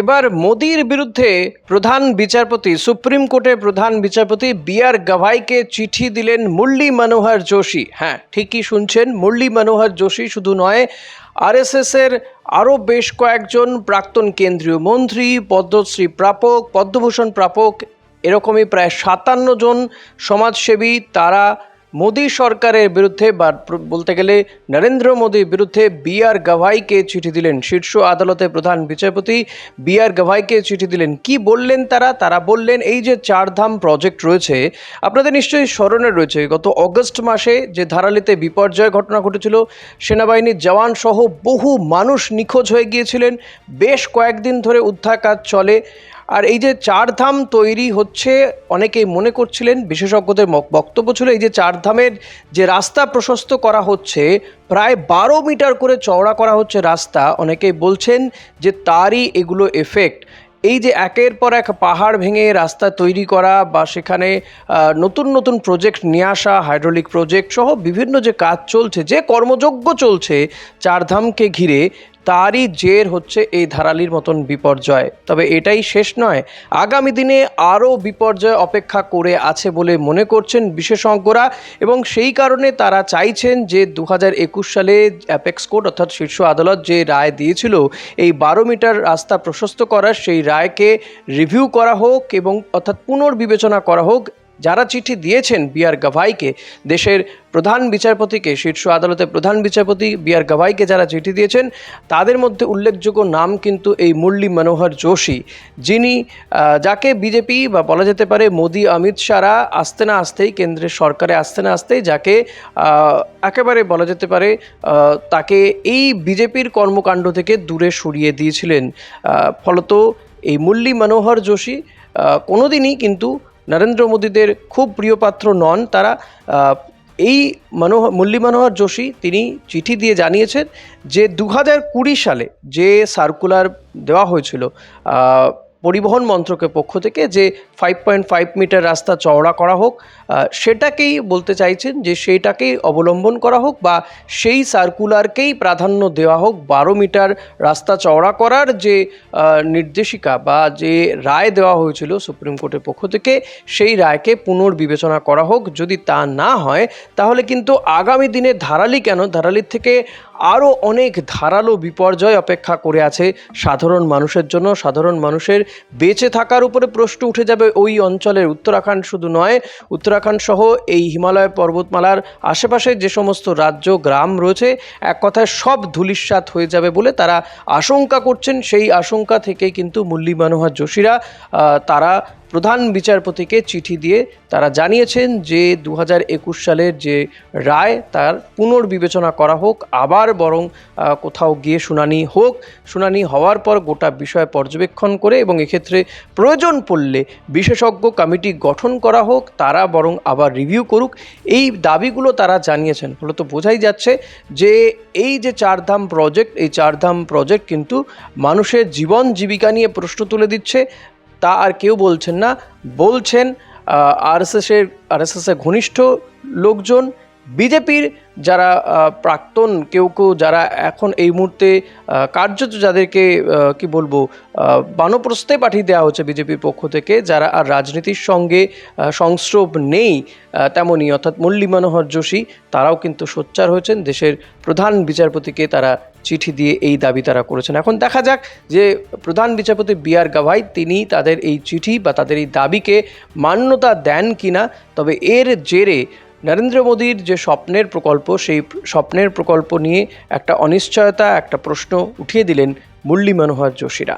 এবার মোদির বিরুদ্ধে প্রধান বিচারপতি, সুপ্রিম কোর্টের প্রধান বিচারপতি বি আর গাভাইকে চিঠি দিলেন মুরলী মনোহর যোশী। হ্যাঁ ঠিকই শুনছেন, মুরলী মনোহর যোশী শুধু নয় আরএসএস এর আরও বেশ কয়েকজন প্রাক্তন কেন্দ্রীয় মন্ত্রী, পদ্মশ্রী প্রাপক, পদ্মভূষণ প্রাপক, এরকমই প্রায় সাতান্ন জন সমাজসেবী, তারা মোদী সরকারের বিরুদ্ধে বা বলতে গেলে নরেন্দ্র মোদীর বিরুদ্ধে বি আর গাভাইকে চিঠি দিলেন শীর্ষ আদালতের প্রধান বিচারপতি বি আর গাভাইকে চিঠি দিলেন। কি বললেন তারা? তারা বললেন, এই যে চারধাম প্রজেক্ট রয়েছে, আপনাদের নিশ্চয়ই স্মরণে রয়েছে, গত অগস্ট মাসে যে ধারালিতে বিপর্যয় ঘটনা ঘটেছিল, সেনাবাহিনীর জওয়ান সহ বহু মানুষ নিখোঁজ হয়ে গিয়েছিলেন। বেশ কয়েকদিন ধরে উদ্ধার কাজ চলে। আর এই যে চারধাম তৈরি হচ্ছে, অনেকেই মনে করছিলেন, বিশেষজ্ঞদের বক্তব্য ছিল এই যে চারধামের যে রাস্তা প্রশস্ত করা হচ্ছে, প্রায় বারো মিটার করে চওড়া করা হচ্ছে রাস্তা। অনেকেই বলছেন যে তারই এগুলো এফেক্ট এই যে একের পর এক পাহাড় ভেঙে রাস্তা তৈরি করা বা সেখানে নতুন নতুন প্রজেক্ট নিয়ে আসা হাইড্রোলিক প্রজেক্ট সহ বিভিন্ন যে কাজ চলছে, যে কর্মযজ্ঞ চলছে, চারধামকে ঘিরে তারই জের হচ্ছে এই ধারালির মতন বিপর্যয়। তবে এটাই শেষ নয়, আগামী দিনে আরও বিপর্যয় অপেক্ষা করে আছে বলে মনে করছেন বিশেষজ্ঞরা এবং সেই কারণে তারা চাইছেন যে দু হাজার একুশ সালে অ্যাপেক্স কোর্ট অর্থাৎ শীর্ষ আদালত যে রায় দিয়েছিল, এই বারো মিটার রাস্তা প্রশস্ত করার সেই রায়কে রিভিউ করা হোক এবং অর্থাৎ পুনর্বিবেচনা করা হোক যারা চিঠি দিয়েছেন বি আর গাভাইকে, দেশের প্রধান বিচারপতিকে, শীর্ষ আদালতের প্রধান বিচারপতি বি আর গাভাইকে যারা চিঠি দিয়েছেন, তাদের মধ্যে উল্লেখযোগ্য নাম কিন্তু এই মুরলী মনোহর যোশী, যিনি যাকে বিজেপি বা বলা যেতে পারে মোদি, অমিত শাহরা আসতে না আসতেই কেন্দ্রের সরকারে আসতে না আসতেই যাকে একেবারে বলা যেতে পারে তাকে এই বিজেপির কর্মকাণ্ড থেকে দূরে সরিয়ে দিয়েছিলেন। ফলত এই মুরলী মনোহর যোশী কোনোদিনই কিন্তু নরেন্দ্র মোদীদের খুব প্রিয় পাত্র নন। তারা এই মনোহর মল্লী মনোহর যোশী তিনি চিঠি দিয়ে জানিয়েছেন যে দু হাজার কুড়ি সালে যে সার্কুলার দেওয়া হয়েছিল পরিবহন মন্ত্রকের পক্ষ থেকে যে ফাইভ পয়েন্ট ফাইভ মিটার রাস্তা চওড়া করা হোক সেটাকেই বলতে চাইছেন যে সেইটাকেই অবলম্বন করা হোক বা সেই সার্কুলারকেই প্রাধান্য দেওয়া হোক বারো মিটার রাস্তা চওড়া করার যে নির্দেশিকা বা যে রায় দেওয়া হয়েছিল সুপ্রিম কোর্টের পক্ষ থেকে, সেই রায়কে পুনর্বিবেচনা করা হোক। যদি তা না হয়, তাহলে কিন্তু আগামী দিনে ধারালি কেন? ধারালির থেকে আরও অনেক ধারালো বিপর্যয় অপেক্ষা করে আছে সাধারণ মানুষের জন্য। সাধারণ মানুষের বেঁচে থাকার উপরে প্রশ্ন উঠে যাবে ওই অঞ্চলের। উত্তরাখণ্ড শুধু নয়, উত্তরাখণ্ড সহ এই হিমালয় পর্বতমালার আশেপাশে যে সমস্ত রাজ্য, গ্রাম রয়েছে, এক কথায় সব ধূলিসাৎ হয়ে যাবে বলে তারা আশঙ্কা করছেন। সেই আশঙ্কা থেকেই কিন্তু মুরলী মনোহর যোশীরা তারা প্রধান বিচারপতিকে চিঠি দিয়ে তারা জানিয়েছেন যে দু একুশ সালের যে রায়, তার পুনর্বিবেচনা করা হোক, আবার বরং কোথাও গিয়ে শুনানি হোক। শুনানি হওয়ার পর গোটা বিষয় পর্যবেক্ষণ করে এবং এক্ষেত্রে প্রয়োজন পড়লে বিশেষজ্ঞ কমিটি গঠন করা হোক, তারা বরং আবার রিভিউ করুক। এই দাবিগুলো তারা জানিয়েছেন। ফলত বোঝাই যাচ্ছে যে এই যে চারধাম প্রজেক্ট এই চারধাম প্রজেক্ট কিন্তু মানুষের জীবন জীবিকা নিয়ে প্রশ্ন তুলে দিচ্ছে। তা আর কেউ বলছেন না। বলছেন আরএসএসের আরএসএসের ঘনিষ্ঠ লোকজন বিজেপির যারা প্রাক্তন, কেউ কেউ যারা এখন এই মুহূর্তে কার্যত যাদেরকে কি বলব বানপ্রস্তে পাঠিয়ে দেওয়া হচ্ছে বিজেপির পক্ষ থেকে, যারা আর রাজনীতির সঙ্গে সংস্রব নেই তেমনই, অর্থাৎ মুরলী মনোহর যোশী, তারাও কিন্তু সোচ্চার হয়েছেন। দেশের প্রধান বিচারপতিকে তারা চিঠি দিয়ে এই দাবি তারা করেছেন। এখন দেখা যাক যে প্রধান বিচারপতি বি আর গাভাই, তিনি তাদের এই চিঠি বা তাদের এই দাবিকে মান্যতা দেন কিনা, তবে এর জেরে নরেন্দ্র মোদীর যে স্বপ্নের প্রকল্প, সেই স্বপ্নের প্রকল্প নিয়ে একটা অনিশ্চয়তা, একটা প্রশ্ন উঠিয়ে দিলেন মুরলী মনোহর যোশীরা।